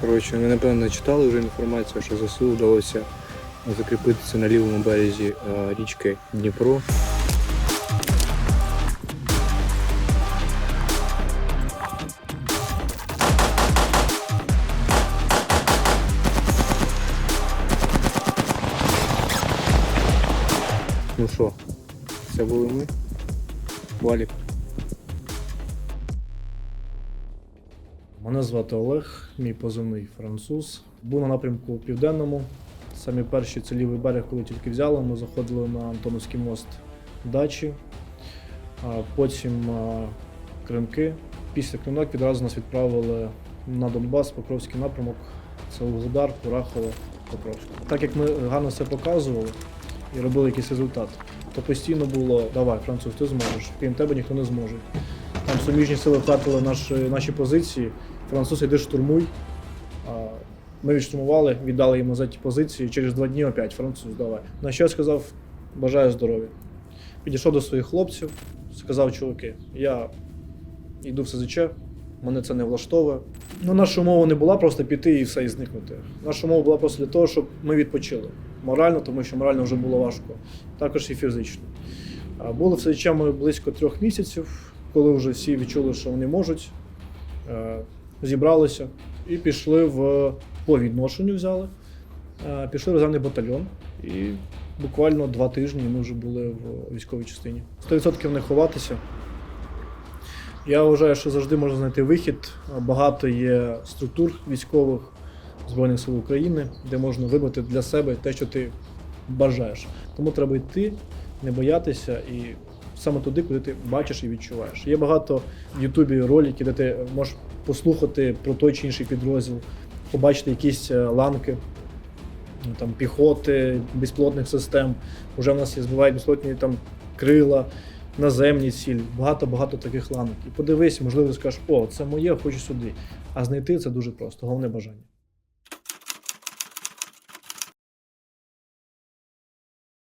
Коротше, ви напевно читали вже інформацію, що ЗСУ вдалося закріпитися на лівому березі е, річки Дніпро. Ну що, це були ми. Валік. Мене звати Олег, мій позивний француз. Був на напрямку південному. Самі перші це лівий берег, коли тільки взяли, ми заходили на Антоновський мост дачі, а потім а, Кримки. Після Кримок відразу нас відправили на Донбас, Покровський напрямок. Це Угледар, Курахово, Покровськ. Так як ми гарно все показували і робили якийсь результат, то постійно було давай, француз, ти зможеш, крім тебе ніхто не зможе. Там суміжні сили втратили наші, наші позиції. Француз іди штурмуй. Ми відштурмували, віддали йому за ті позиції. Через два дні опять француз давай. На що я сказав, бажаю здоров'я. Підійшов до своїх хлопців, сказав, чуваки, я йду в СЗЧ, мене це не влаштовує. Ну, наша умова не була просто піти і все і зникнути. Наша умова була просто для того, щоб ми відпочили. Морально, тому що морально вже було важко, також і фізично. А Були в СЗЧ ми близько трьох місяців, коли вже всі відчули, що вони можуть, е, зібралися і пішли в по відношенню взяли. Е, Пішли в резервний батальйон, і буквально два тижні ми вже були в військовій частині. 100% не ховатися. Я вважаю, що завжди можна знайти вихід. Багато є структур військових Збройних сил України, де можна вибрати для себе те, що ти бажаєш. Тому треба йти, не боятися і саме туди, куди ти бачиш і відчуваєш. Є багато в Ютубі роликів, де ти можеш послухати про той чи інший підрозділ, побачити якісь е, ланки. Там піхоти, безпілотних систем. Уже в нас є збивають безпілотні там крила, наземні цілі, багато-багато таких ланок. І подивись, можливо, скажеш, о, це моє, хочу сюди. А знайти це дуже просто, головне бажання.